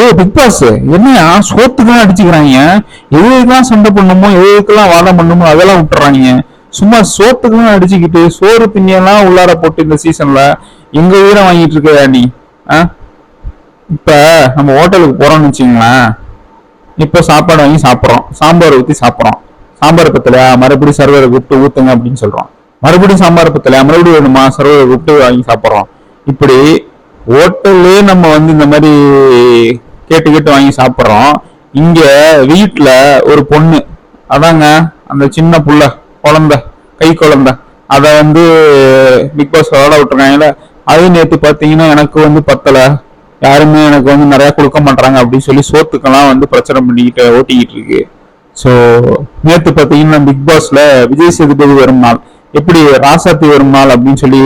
ஏ big pass என்னையா? சோத்துக்கெல்லாம் அடிச்சுக்கிறாங்க. எதுக்கெல்லாம் சண்டை பண்ணுமோ எதுக்கெல்லாம் வாதம் பண்ணுமோ அதெல்லாம் விட்டுறாங்க. சும்மா சோத்துக்கெல்லாம் அடிச்சுக்கிட்டு சோறு திண்ணியெல்லாம் உள்ளார போட்டு இந்த சீசன்ல எங்க உயிரை வாங்கிட்டு இருக்க நீ? ஆ? இப்ப நம்ம ஹோட்டலுக்கு போறோம்னு வச்சுங்களேன் இப்போ சாப்பாடு வாங்கி சாப்பிட்றோம். சாம்பார் ஊற்றி சாப்பிட்றோம். சாம்பார் பத்தலையா மறுபடியும் சர்வரை கூப்பிட்டு ஊத்துங்க அப்படின்னு சொல்றோம். மறுபடியும் சாம்பார் பத்தலையா மறுபடியும் வேணுமா? சர்வரை கூப்பிட்டு வாங்கி சாப்பிட்றோம். இப்படி ஹோட்டல்லே நம்ம வந்து இந்த மாதிரி கேட்டு கேட்டு வாங்கி சாப்பிட்றோம். இங்க வீட்டில் ஒரு பொண்ணு. அதாங்க அந்த சின்ன புள்ள குழந்தை கை குழந்தை. அதை வந்து பிக் பாஸ் விளாட விட்டுருக்காங்கல்ல அது நேற்று பார்த்தீங்கன்னா எனக்கு வந்து பத்தலை. யாருமே எனக்கு வந்து நிறைய கொடுக்க மாட்டாங்க அப்படின்னு சொல்லி சோத்துக்கெல்லாம் வந்து பிரச்சனை பண்ணிக்கிட்டு ஓட்டிக்கிட்டு இருக்கு. ஸோ நேற்று பார்த்தீங்கன்னா பிக் பாஸ்ல விஜய் சேதுபதி வரும் நாள் எப்படி ராசாத்தி வரும் நாள் அப்படின்னு சொல்லி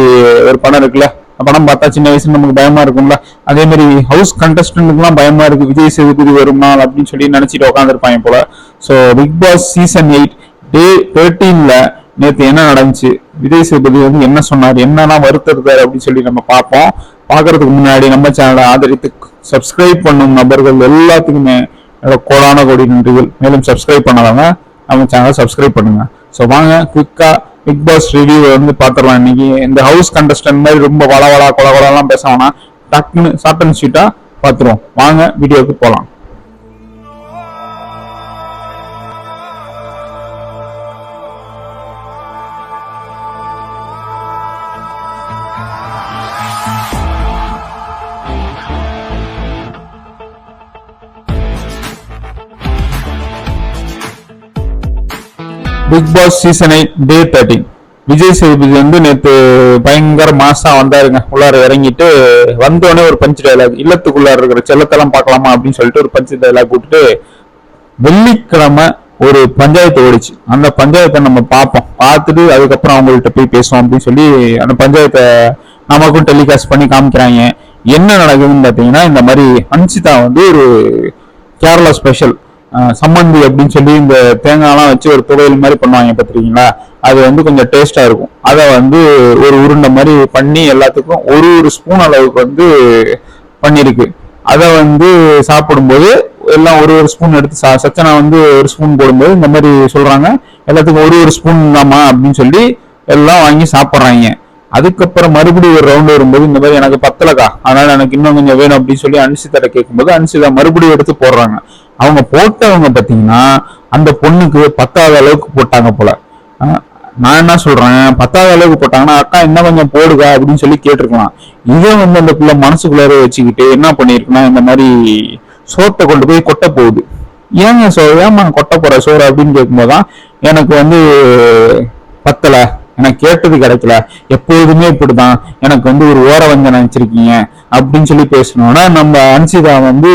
ஒரு படம் இருக்குல்ல படம் பார்த்தா சின்ன வயசுல நமக்கு பயமா இருக்கும்ல? அதே மாதிரி ஹவுஸ் கண்டஸ்டன்ட்லாம் பயமா இருக்கு. விஜய் சேதுபதி வருமா அப்படின்னு சொல்லி நினைச்சிட்டு உட்காந்துருப்பாங்க போல. So Bigg Boss season eight day தேர்ட்டீன்ல நேற்று என்ன நடந்துச்சு? விஜய் சேதுபதி வந்து என்ன சொன்னார்? என்னெல்லாம் வருத்தருக்காரு அப்படின்னு சொல்லி நம்ம பார்ப்போம். பார்க்கறதுக்கு முன்னாடி நம்ம சேனலை ஆதரித்து சப்ஸ்கிரைப் பண்ணும் நபர்கள் எல்லாத்துக்குமே கோடான கோடி நன்றிகள். மேலும் சப்ஸ்கிரைப் பண்ணாதவங்க நம்ம சேனலை சப்ஸ்கிரைப் பண்ணுங்க. ஸோ வாங்க குயிக்கா பிக் பாஸ் ரிவ்யூ வந்து பார்த்துடலாம் இன்னைக்கு இந்த ஹவுஸ் கண்டஸ்டன்ட் மாதிரி ரொம்ப வள வள கொல கொலலாம் பேச வேணாம். டக்குன்னு ஷார்ட் அண்ட் ஸ்வீட்டா பார்த்துருவோம் வாங்க வீடியோவுக்கு போகலாம் Bigg Boss season eight day thirteen Vijay Sethupathi வந்து நேத்து பயங்கர மாசா வந்தாருங்க. உள்ளார இறங்கிட்டு வந்தோடனே ஒரு பஞ்சு டைலாக் இல்லத்துக்குள்ளார இருக்கிற செல்லத்தெல்லாம் பார்க்கலாமா அப்படின்னு சொல்லிட்டு ஒரு பஞ்சு டைலாக் விட்டுட்டு வெள்ளிக்கிழமை ஒரு பஞ்சாயத்து ஓடிச்சு. அந்த பஞ்சாயத்தை நம்ம பார்ப்போம். பார்த்துட்டு அதுக்கப்புறம் அவங்கள்ட்ட போய் பேசுவோம் அப்படின்னு சொல்லி அந்த பஞ்சாயத்தை நமக்கும் டெலிகாஸ்ட் பண்ணி காமிக்கிறாங்க. என்ன நடக்குதுன்னு பார்த்தீங்கன்னா இந்த மாதிரி அன்சிதா வந்து ஒரு கேரளா ஸ்பெஷல் சம்மந்தி அப்படின்னு சொல்லி இந்த தேங்காய்லாம் வச்சு ஒரு துவையல் மாதிரி பண்ணுவாங்க பார்த்துருக்கீங்களா? அது வந்து கொஞ்சம் டேஸ்டாக இருக்கும். அதை வந்து ஒரு உருண்டை மாதிரி பண்ணி எல்லாத்துக்கும் ஒரு ஒரு ஸ்பூன் அளவுக்கு வந்து பண்ணியிருக்கு. அதை வந்து சாப்பிடும்போது எல்லாம் ஒரு ஒரு ஸ்பூன் எடுத்து சா சச்சனா வந்து ஒரு ஸ்பூன் போடும்போது இந்த மாதிரி சொல்கிறாங்க எல்லாத்துக்கும் ஒரு ஒரு ஸ்பூன் தாம்மா அப்படின்னு சொல்லி எல்லாம் வாங்கி சாப்பிட்றாங்க. அதுக்கப்புறம் மறுபடியும் ஒரு ரவுண்டு வரும்போது இந்த மாதிரி எனக்கு பத்தலக்கா அதனால எனக்கு இன்னும் கொஞ்சம் வேணும் அப்படின்னு சொல்லி அன்சிதரை கேட்கும்போது அனுசிதா மறுபடியும் எடுத்து போடுறாங்க. அவங்க போட்டவங்க பார்த்தீங்கன்னா அந்த பொண்ணுக்கு பத்தாவது அளவுக்கு போட்டாங்க போல. நான் என்ன சொல்றேன்? பத்தாவது அளவுக்கு போட்டாங்கன்னா அக்கா இன்னும் கொஞ்சம் போடுங்க அப்படின்னு சொல்லி கேட்டிருக்கலாம். இதை வந்து அந்த பிள்ளை மனசுக்குள்ளார வச்சுக்கிட்டு என்ன பண்ணிருக்குன்னா இந்த மாதிரி சோத்தை கொண்டு போய் கொட்ட போகுது. ஏங்க சோ ஏமா கொட்ட போற சோறு அப்படின்னு கேட்கும்போது தான் எனக்கு வந்து பத்தல. எனக்கு கேட்டது கிடைக்கல. எப்பொழுதுமே இப்படிதான் எனக்கு வந்து ஒரு ஓர வஞ்சனை வச்சிருக்கீங்க அப்படின்னு சொல்லி பேசணும்னா நம்ம அன்சிதா வந்து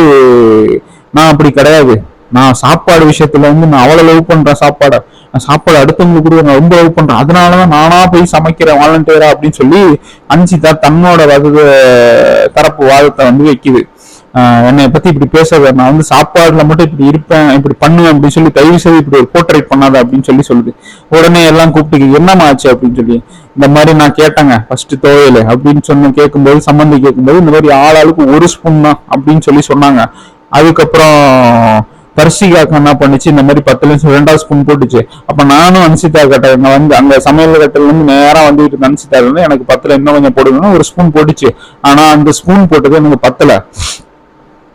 நான் அப்படி கிடையாது. நான் சாப்பாடு விஷயத்துல வந்து நான் அவ்வளவு லவ் பண்றேன் சாப்பாடை. சாப்பாடு அடுத்தவங்களுக்கு கூட நான் ரொம்ப லவ் பண்றேன். அதனாலதான் நானா போய் சமைக்கிறேன் வாலண்டியரா அப்படின்னு சொல்லி அன்சிதா தன்னோட வகு தரப்பு வாதத்தை வந்து வைக்குது. என்னை பத்தி இப்படி பேசுறது நான் வந்து சாப்பாடுல மட்டும் இப்படி இருப்பேன் இப்படி பண்ணுவேன் அப்படின்னு சொல்லி தயவு செய்து இப்படி ஒரு போர்ட்ரேட் பண்ணாத அப்படின்னு சொல்லி சொல்லுது. உடனே எல்லாம் கூப்பிட்டு என்னம்மா ஆச்சு? அப்படின்னு சொல்லி இந்த மாதிரி நான் கேட்டேங்க ஃபர்ஸ்ட் துவையல் அப்படின்னு சொன்ன கேட்கும்போது சம்மந்தி கேட்கும்போது இந்த மாதிரி ஆளாளுக்கு ஒரு ஸ்பூன் தான் அப்படின்னு சொல்லி சொன்னாங்க. அதுக்கப்புறம் தர்ஷிகாக்கு என்ன பண்ணுச்சு? இந்த மாதிரி பத்து நிமிஷம் ரெண்டாவது ஸ்பூன் போட்டுச்சு. அப்ப நானும் அன்சிதா கட்ட வந்து அங்க சமையல் கட்டில இருந்து நேரம் வந்துட்டு இருந்த அன்சிதா இருந்து எனக்கு பத்துல இன்னும் கொஞ்சம் போடுங்கன்னு ஒரு ஸ்பூன் போட்டுச்சு. ஆனா அந்த ஸ்பூன் போட்டது எனக்கு பத்தல.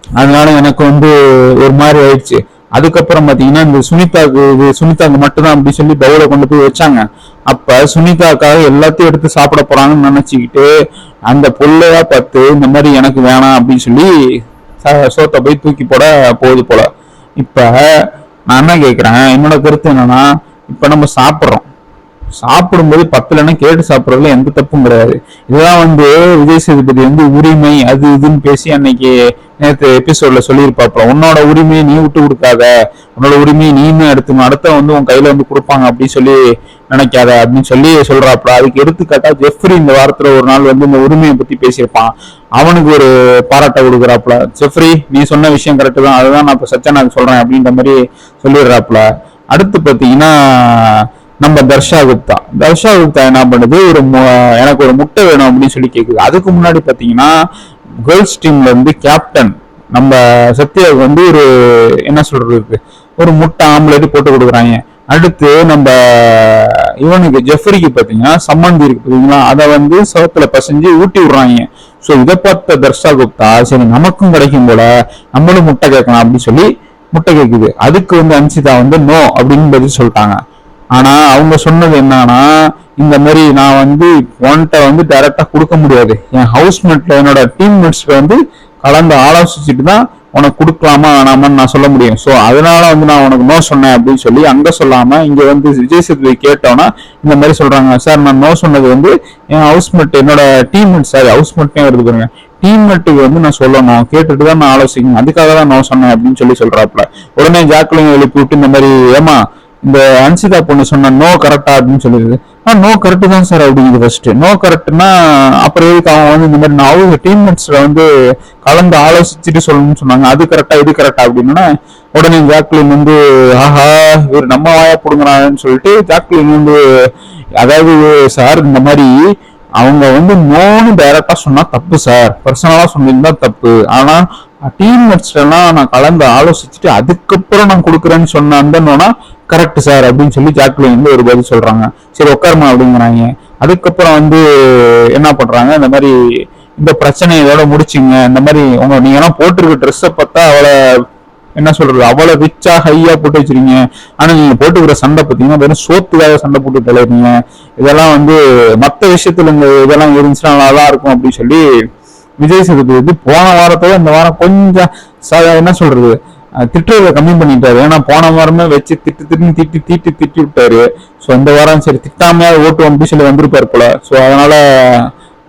அதனால எனக்கு வந்து ஒரு மாதிரி ஆயிடுச்சு. அதுக்கப்புறம் பாத்தீங்கன்னா இந்த சுனிதாக்கு இது சுனிதாக்கு மட்டும்தான் அப்படி சொல்லி பவுல கொண்டு போய் வச்சாங்க. அப்ப சுனிதாக்காக எல்லாத்தையும் எடுத்து சாப்பிட போறாங்கன்னு நினைச்சுக்கிட்டு அந்த பொல்லையா பார்த்து இந்த மாதிரி எனக்கு வேணாம் அப்படின்னு சொல்லி சோத்தை போய் தூக்கி போட போகுது போல. இப்போ நான் என்ன கேட்குறேன் என்னோட கருத்து என்னன்னா இப்போ நம்ம சாப்பிட்றோம். சாப்பிடும்போது பத்துலன்னா கேட்டு சாப்பிட்றதுல எந்த தப்பும் கிடையாது. இதெல்லாம் வந்து விஜய் சேதுபதி வந்து உரிமை அது இதுன்னு பேசி அன்னைக்கு நேற்று எபிசோட்ல சொல்லியிருப்பாப்புல உன்னோட உரிமையை நீ விட்டு கொடுக்காத. உன்னோட உரிமையை நீ இன்னும் எடுத்துக்கணும். அடுத்த வந்து உன் கையில வந்து கொடுப்பாங்க அப்படின்னு சொல்லி நினைக்காத அப்படின்னு சொல்லி சொல்றாப்புல. அதுக்கு எடுத்துக்காட்டா ஜெஃப்ரி இந்த வாரத்துல ஒரு நாள் வந்து இந்த உரிமையை பத்தி பேசியிருப்பான். அவனுக்கு ஒரு பாராட்டை கொடுக்குறாப்புல. ஜெஃப்ரி நீ சொன்ன விஷயம் கரெக்டு தான். அதுதான் நான் இப்ப சச்சனாக்கு சொல்றேன் அப்படின்ற மாதிரி சொல்லிடுறாப்புல. அடுத்து பாத்தீங்கன்னா நம்ம தர்ஷா குப்தா. தர்ஷா குப்தா என்ன பண்ணுது? ஒரு மு- எனக்கு ஒரு முட்டை வேணும் அப்படின்னு சொல்லி கேக்குது. அதுக்கு முன்னாடி பாத்தீங்கன்னா கேர்ள்ஸ் டீம்ல இருந்து கேப்டன் நம்ம சத்யாவுக்கு வந்து ஒரு என்ன சொல்றது? ஒரு முட்டை ஆம்லேட் போட்டு கொடுக்குறாங்க. அடுத்து நம்ம இவனுக்கு ஜெஃப்ரிக்கு பார்த்தீங்கன்னா சம்மந்தி இருக்கு பார்த்தீங்களா? அதை வந்து சவத்துல பசஞ்சு ஊட்டி விடுறாங்க. ஸோ இதை பார்த்த தர்ஷா குப்தா சரி நமக்கும் கிடைக்கும் போல நம்மளும் முட்டை கேட்கலாம் அப்படின்னு சொல்லி முட்டை கேட்குது அதுக்கு வந்து அன்சிதா வந்து நோ அப்படின்னு பதில் சொல்லிட்டாங்க. ஆனா அவங்க சொன்னது என்னன்னா இந்த மாதிரி நான் வந்து ஒன்ட்ட வந்து டைரக்டா கொடுக்க முடியாது. என் ஹவுஸ்மேட்ல என்னோட டீம்மேட்ஸ்ல வந்து கலந்து ஆலோசிச்சுட்டு தான் உனக்கு கொடுக்கலாமா வேணாமான்னு நான் சொல்ல முடியும். ஸோ அதனால வந்து நான் உனக்கு நோ சொன்னேன் அப்படின்னு சொல்லி அங்கே சொல்லாம இங்கே வந்து விஜய் சேதுபதி கேட்டோன்னா இந்த மாதிரி சொல்றாங்க. சார் நான் நோ சொன்னது வந்து என் ஹவுஸ்மேட் என்னோட டீம்மேட் சார் ஹவுஸ்மேட்னே வருது பாருங்க. டீம்மேட்டுக்கு வந்து நான் சொல்லணும். கேட்டுட்டு தான் நான் ஆலோசிக்கணும். அதுக்காக தான் நோ சொன்னேன் அப்படின்னு சொல்லி சொல்கிறாப்புல உடனே ஜாக்லிங் எழுப்பி விட்டு இந்த மாதிரி ஏமா இந்த அன்சிதா பொண்ணு சொன்ன நோ கரெக்டா அப்படின்னு சொல்லிடுது. நோ கரெக்ட் தான் சார் அப்படிங்குது ஃபர்ஸ்ட் நோ கரெக்ட்னா அப்புறம் எதுக்கு அவன் வந்து இந்த மாதிரி நான் அவங்க டீம்மேட்ஸ்ல வந்து கலந்து ஆலோசிச்சுட்டு சொல்லணும்னு சொன்னாங்க. அது கரெக்டா இது கரெக்டா அப்படின்னா உடனே ஜாக்லின் வந்து ஆஹா இவர் நம்ம வாயா பிடுங்குறான்னு சொல்லிட்டு ஜாக்லின் வந்து அதாவது சார் இந்த மாதிரி அவங்க வந்து நோன்னு டைரக்டா சொன்னா தப்பு சார் பர்சனலா சொன்னீங்கன்னா தப்பு. ஆனா டீம்மேட்ஸ் எல்லாம் நான் கலந்து ஆலோசிச்சுட்டு அதுக்கப்புறம் நான் கொடுக்குறேன்னு சொன்ன அந்த கரெக்ட் சார் அப்படின்னு சொல்லி ஜாக்லின் வந்து ஒரு பதில் சொல்றாங்க. சரி உட்காருமா அப்படிங்கிறாங்க. அதுக்கப்புறம் வந்து என்ன பண்றாங்க இந்த மாதிரி இந்த பிரச்சனை இதோட முடிச்சுங்க. இந்த மாதிரி உங்க நீங்க எல்லாம் போட்டிருக்க ட்ரெஸ்ஸை பார்த்தா அவளை என்ன சொல்றது அவ்வளவு ரிச்சா ஹையா போட்டு வச்சிருக்கீங்க ஆனா நீங்க போட்டுக்கிற சண்டை பார்த்தீங்கன்னா வெறும் சோத்துக்காக சண்டை போட்டு தலைவீங்க இதெல்லாம் வந்து மத்த விஷயத்துல இந்த இதெல்லாம் இருந்துச்சுன்னா நல்லா இருக்கும் அப்படின்னு சொல்லி விஜய் சேதுபதி வந்து போன வாரத்தோட இந்த வாரம் கொஞ்சம் என்ன சொல்றது? திட்டுறதை கம்மி பண்ணிட்டாரு. ஏன்னா போன வாரமே வச்சு திட்டு திட்டு திட்டி தீட்டி திட்டி விட்டாரு. ஸோ இந்த வாரம் சரி திட்டாமையா ஓட்டு அப்படின்னு சொல்லி வந்திருப்பாரு போல. ஸோ அதனால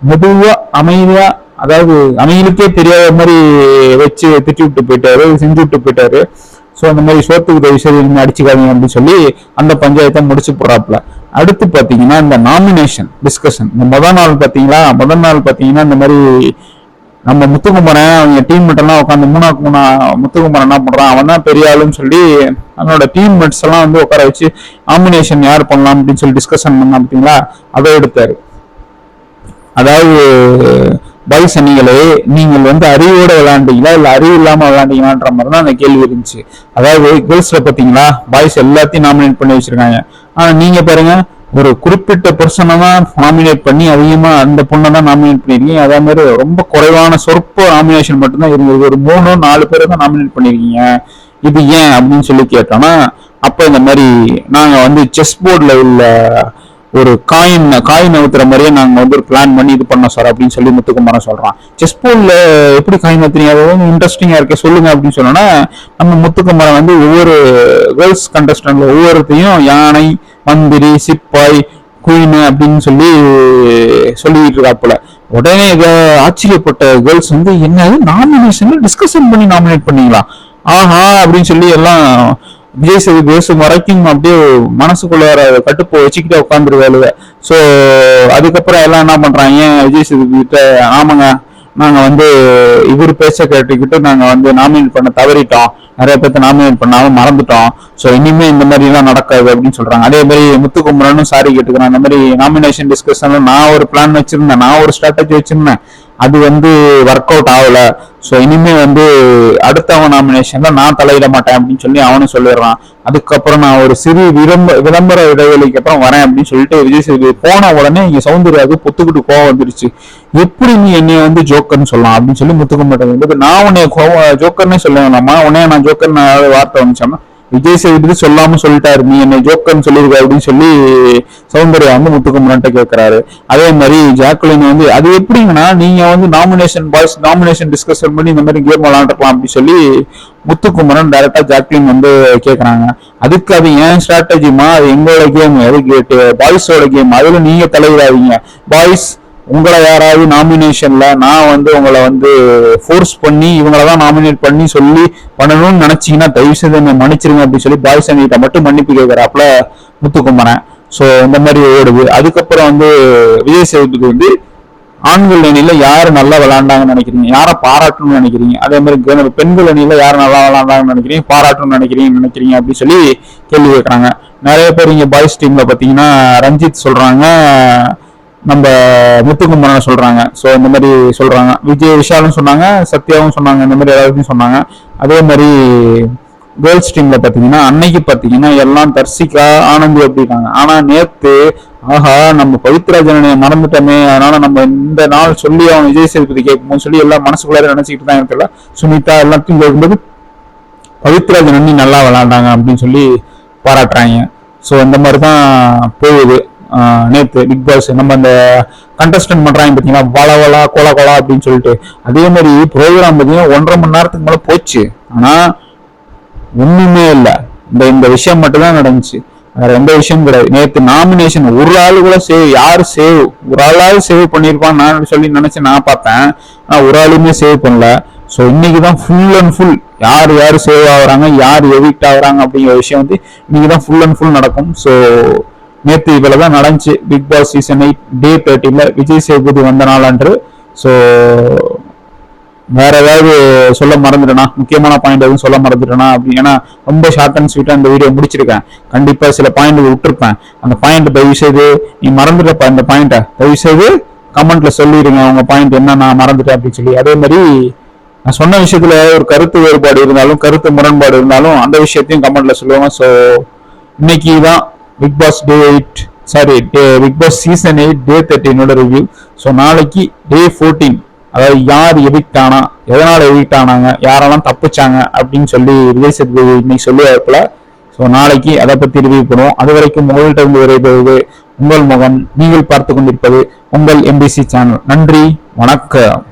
மெதுவா அமைதியா அதாவது அமைகளுக்கே தெரியாத மாதிரி வச்சு திட்டி விட்டு போயிட்டாரு செஞ்சு விட்டு போயிட்டாரு. ஸோ அந்த மாதிரி சோத்துக்கு உதவி செய்து இனிமே அடிச்சுக்காதீங்க அப்படின்னு சொல்லி அந்த பஞ்சாயத்தை முடிச்சு போறாப்புல. அடுத்து பாத்தீங்கன்னா இந்த நாமினேஷன் டிஸ்கஷன் இந்த முதல் நாள் பாத்தீங்களா? முதல் நாள் பாத்தீங்கன்னா இந்த மாதிரி நம்ம முத்துக்குமரன் அவங்க டீம் எல்லாம் உட்காந்து மூணாக்கு மூணா முத்துக்குமரன் என்ன பண்றான்? அவன் தான் பெரிய ஆளுன்னு சொல்லி அவனோட டீம் மேட்ஸ் எல்லாம் வந்து உட்கார வச்சு நாமினேஷன் யார் பண்ணலாம் அப்படின்னு சொல்லி டிஸ்கஷன் பண்ணா அப்படிங்களா அதை எடுத்தாரு. அதாவது பாய்ஸ் அணிகளே நீங்கள் வந்து அறிவோட விளையாண்டீங்களா? இல்லை அறிவு இல்லாமல் விளையாண்டீங்களான்ற மாதிரி தான் அந்த கேள்வி இருந்துச்சு. அதாவது கேர்ள்ஸில் பார்த்தீங்களா? பாய்ஸ் எல்லாத்தையும் நாமினேட் பண்ணி வச்சிருக்காங்க. ஆனால் நீங்கள் பாருங்கள் ஒரு குறிப்பிட்ட பர்சனை தான் நாமினேட் பண்ணி அதிகமா அந்த பொண்ணை தான் நாமினேட் பண்ணிருக்கீங்க அதே மாதிரி ரொம்ப குறைவான சொற்ப நாமினேஷன் மட்டும்தான் இருந்தது. ஒரு மூணு நாலு பேரை தான் நாமினேட் பண்ணிருக்கீங்க இது ஏன் அப்படின்னு சொல்லி கேட்டோம்னா அப்ப இந்த மாதிரி நாங்க வந்து செஸ் போர்டில் உள்ள ஒரு காயின் காயின் நவுத்துற மாதிரியே நாங்க வந்து ஒரு பிளான் பண்ணி இது பண்ணோம் சார் அப்படின்னு சொல்லி முத்துக்குமாரன் சொல்றான். செஸ் போர்டில் எப்படி காயின் அவுத்துறீங்க அது இன்ட்ரெஸ்டிங்காக இன்ட்ரெஸ்டிங்கா இருக்க சொல்லுங்க அப்படின்னு சொன்னோன்னா நம்ம முத்துக்குமாரன் வந்து ஒவ்வொரு கேர்ள்ஸ் கண்டஸ்டன்ட்ல ஒவ்வொருத்தையும் யானை மந்திரி சிப்பாய் குயின் அப்படின்னு சொல்லி சொல்லிட்டு இருக்காப்புல உடனே ஆச்சரியப்பட்ட கேர்ள்ஸ் வந்து என்னது நாமினேஷன்ல டிஸ்கஷன் பண்ணி நாமினேட் பண்ணீங்களா? ஆஹா அப்படின்னு சொல்லி எல்லாம் விஜய் சேது பேசும் வரைக்கும் அப்படியே மனசுக்குள்ள கட்டுப்போ வச்சுக்கிட்டே உட்காந்துருவாளுங்க ஸோ அதுக்கப்புறம் எல்லாம் என்ன பண்றாங்க? விஜய் சேது கிட்ட ஆமாங்க நாங்க வந்து இவர் பேச கேட்டுக்கிட்டு நாங்க வந்து நாமினேட் பண்ண தவறிட்டோம். நிறைய பேர்த்த நாமினேட் பண்ணாம மறந்துட்டோம். ஸோ இனிமே இந்த மாதிரி எல்லாம் நடக்காது அப்படின்னு சொல்றாங்க. அதே மாதிரி முத்துக்குமரனும் சாரி கேட்டுக்கிறேன். இந்த மாதிரி நாமினேஷன் டிஸ்கஷன்ல நான் ஒரு பிளான் வச்சிருந்தேன். நான் ஒரு ஸ்ட்ராட்டஜி வச்சிருந்தேன். அது வந்து ஒர்க் அவுட் ஆகல. ஸோ இனிமே வந்து அடுத்தவன் நாமினேஷன்ல நான் தலையிட மாட்டேன் அப்படின்னு சொல்லி அவனும் சொல்லிடுறான். அதுக்கப்புறம் நான் ஒரு சிறு விளம்ப விளம்பர இடைவெளிக்கு அப்புறம் வரேன் அப்படின்னு சொல்லிட்டு விஜய் சேதுபதி போன உடனே இங்க சௌந்தர்யாவுக்கு பொத்துக்கிட்டு கோவம் வந்துருச்சு. எப்படி நீ என்னைய வந்து ஜோக்கர்னு சொல்லலாம் அப்படின்னு சொல்லி முத்துக்குமட்டன் வந்து நான் உன்னைய கோவம் ஜோக்கர்னே சொல்லுவேன் வேணாமா உன்னைய நான் ஜோக்கர் வார்த்தை வந்துச்சாமா விஜய் சேதுபதி சொல்லாம சொல்லிட்டாரு. நீ என்னை ஜோக்கர்னு சொல்லியிருக்க அப்படின்னு சொல்லி சௌந்தர்யா வந்து முத்துக்குமரன்ட்ட கேட்கிறாரு அதே மாதிரி ஜாக்குலின் வந்து அது எப்படிங்கன்னா நீங்க வந்து நாமினேஷன் பாய்ஸ் நாமினேஷன் டிஸ்கஷன் பண்ணி இந்த மாதிரி கேம் விளாண்டுருக்கலாம் அப்படின்னு சொல்லி முத்துக்குமரன் டைரக்டா ஜாக்லின் வந்து கேக்குறாங்க. அதுக்கு அது ஏன் ஸ்ட்ராட்டஜிமா அது எங்களோட கேம் அது கேட்டு பாய்ஸோட கேம் அதுல நீங்க தலையிடாதீங்க. பாய்ஸ் உங்களை யாராவது நாமினேஷன்ல நான் வந்து உங்களை வந்து ஃபோர்ஸ் பண்ணி இவங்கள தான் நாமினேட் பண்ணி சொல்லி பண்ணணும்னு நினைச்சீங்கன்னா தயவு செய்து என்னை மன்னிச்சிருங்க அப்படின்னு சொல்லி பாய்ஸ் அணிகிட்ட மட்டும் மன்னிப்பு கேட்கிறாப்புல முத்துக்குமரன். ஸோ இந்த மாதிரி ஓடுது. அதுக்கப்புறம் வந்து விஜய் சேதுக்கு வந்து ஆண்கள் அணியில யார் நல்லா விளாண்டாங்கன்னு நினைக்கிறீங்க? யாரை பாராட்டணும்னு நினைக்கிறீங்க? அதே மாதிரி பெண்கள் அணியில யார் நல்லா விளாண்டாங்கன்னு நினைக்கிறீங்க? பாராட்டணும்னு நினைக்கிறீங்க நினைக்கிறீங்க அப்படின்னு சொல்லி கேள்வி கேட்குறாங்க நிறைய பேர் இங்க பாய்ஸ் டீம்ல பாத்தீங்கன்னா ரஞ்சித் சொல்றாங்க. நம்ம முத்துக்குமரன் சொல்றாங்க. ஸோ இந்த மாதிரி சொல்றாங்க. விஜய் விஷாலும் சொன்னாங்க சத்யாவும் சொன்னாங்க இந்த மாதிரி எல்லாருக்கும் சொன்னாங்க. அதே மாதிரி கேர்ள்ஸ் டீம்ல பாத்தீங்கன்னா அன்னைக்கு பாத்தீங்கன்னா எல்லாம் தர்சிகா ஆனந்தி அப்படின்னாங்க. ஆனா நேத்து ஆஹா நம்ம பவித்ரா மறந்துட்டோமே. அதனால நம்ம இந்த நாள் சொல்லி அவன் விஜய் சேதுபதி கேட்கும்போது சொல்லி எல்லாம் மனசுக்குள்ளார நினைச்சுக்கிட்டு தான் இருக்கல சுனிதா எல்லாத்தையும் கேட்கும்போது பவித்ரஜனனி நல்லா விளாண்டாங்க அப்படின்னு சொல்லி பாராட்டுறாங்க. ஸோ இந்த மாதிரி தான் போகுது. நேற்று பிக் பாஸ் நம்ம அந்த கண்டஸ்டன்ட் பண்றாங்க பார்த்தீங்களா? வள வளா கொல கொலா அப்படின்னு சொல்லிட்டு. அதே மாதிரி ப்ரோக்ராம் பார்த்தீங்கன்னா ஒன்றரை மணி நேரத்துக்கு மேலே போச்சு. ஆனா ஒண்ணுமே இல்லை. இந்த இந்த விஷயம் மட்டும்தான் நடந்துச்சு. வேற எந்த விஷயம் கிடையாது. நேற்று நாமினேஷன் ஒரு ஆள் கூட சேவ் யாரு சேவ் ஒரு ஆளாவது சேவ் பண்ணியிருப்பான்னு நான் சொல்லி நினைச்சு நான் பார்த்தேன். ஆனால் ஒரு ஆளுமே சேவ் பண்ணல. ஸோ இன்னைக்கு தான் ஃபுல் அண்ட் ஃபுல் யார் யார் சேவ் ஆகுறாங்க யார் எவிக்ட் ஆகுறாங்க அப்படிங்கிற விஷயம் வந்து இன்னைக்கு தான் ஃபுல் அண்ட் ஃபுல் நடக்கும். ஸோ நேற்று இவ்வளவுதான் நடந்துச்சு. Big Boss season eight day தேர்ட்டில Vijay Sethupathi வந்த நாளன்று. ஸோ வேற ஏதாவது சொல்ல மறந்துட்டேனா? முக்கியமான பாயிண்ட் எதுவும் சொல்ல மறந்துட்டேனா? அப்படி ஏன்னா ரொம்ப ஷார்ட் அண்ட் ஸ்வீட்டாக இந்த வீடியோ முடிச்சிருக்கேன். கண்டிப்பா சில பாயிண்ட் விட்டுருப்பேன். அந்த பாயிண்ட் தயவு செய்து நீ மறந்துட்டப்ப அந்த பாயிண்ட்டை தயவு செய்து கமெண்ட்ல சொல்லிடுங்க உங்க பாயிண்ட் என்ன நான் மறந்துட்டேன் அப்படின்னு சொல்லி. அதே மாதிரி நான் சொன்ன விஷயத்துல ஒரு கருத்து வேறுபாடு இருந்தாலும் கருத்து முரண்பாடு இருந்தாலும் அந்த விஷயத்தையும் கமெண்ட்ல சொல்லுவாங்க ஸோ இன்னைக்கு தான் Bigg Boss day eight sorry Bigg Boss season eight day தேர்ட்டினோட review so நாளைக்கு டே ஃபோர்டீன் அதாவது யார் எவிக்ட் ஆனா எதனால எவிக்ட் ஆனாங்க யாரெல்லாம் தப்பிச்சாங்க அப்படின்னு சொல்லி விஜய் சேதுபதி இன்னைக்கு சொல்லி வரப்பல ஸோ நாளைக்கு அதை பற்றி ரிவ்யூ பண்ணுவோம். அது வரைக்கும் உங்கள்கிட்ட இருந்து விரைவது உங்கள் முகம் நீங்கள் பார்த்து கொண்டிருப்பது உங்கள் எம்பிசி சேனல் நன்றி வணக்கம்.